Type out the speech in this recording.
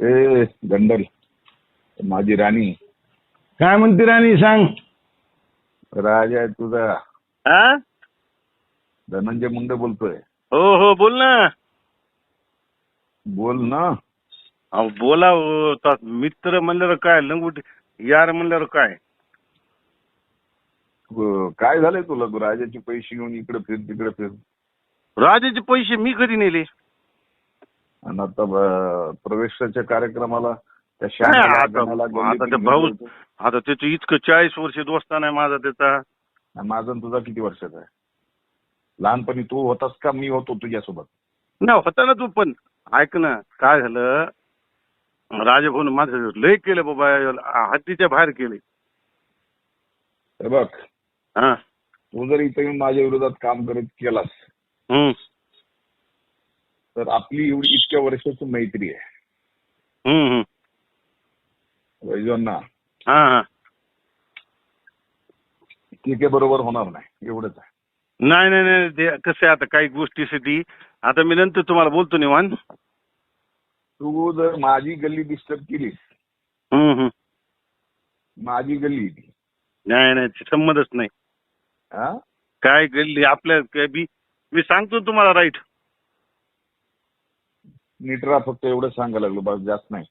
ए गंडल. माझी राणी. काय म्हणते राणी सांग. राजा आहे तुझा. हा? धनंजय मुंडे बोलतोय. हो हो बोल ना. बोल ना. अहो बोला हो, आता मित्र म्हणल्यावर काय लंगुट यार म्हणल्यावर काय? ग- काय झालंय तुला? तू राजाचे पैसे घेऊन इकडे फिर तिकडे फिर. राजाचे पैसे मी कधी नेले? आणि आता प्रवेशाच्या कार्यक्रमाला त्या नाही, भाऊ. आता त्याचं इतकं चाळीस वर्ष दोस्ताना आहे माझा त्याचा. माझा तुझा किती वर्षाचा आहे? लहानपणी तू होतास का मी होतो तुझ्यासोबत? ना होता ना तू पण. ऐक ना काय झालं? राजभवन माझं लय केलं बाबा हद्दीच्या बाहेर केले. बघ. हा. तू जर इथे माझ्या विरोधात काम करत केलास तर आपली एवढी इतक्या वर्षाची मैत्री आहे. वैजवांना ठीक आहे बरोबर होणार नाही. एवढंच आहे. नाही नाही नाही ते कसं आहे आता काही गोष्टीसाठी आता मी नंतर तुम्हाला बोलतो निवान तू जर माझी गल्ली डिस्टर्ब केलीस. हम्म हम्म. माझी गल्ली ती. नाही नाही संबंधच नाही. हा काय गल्ली आपल्या मी सांगतो तुम्हाला राईट नीट राहा फक्त एवढं सांगायला लागलो बस जास्त नाही.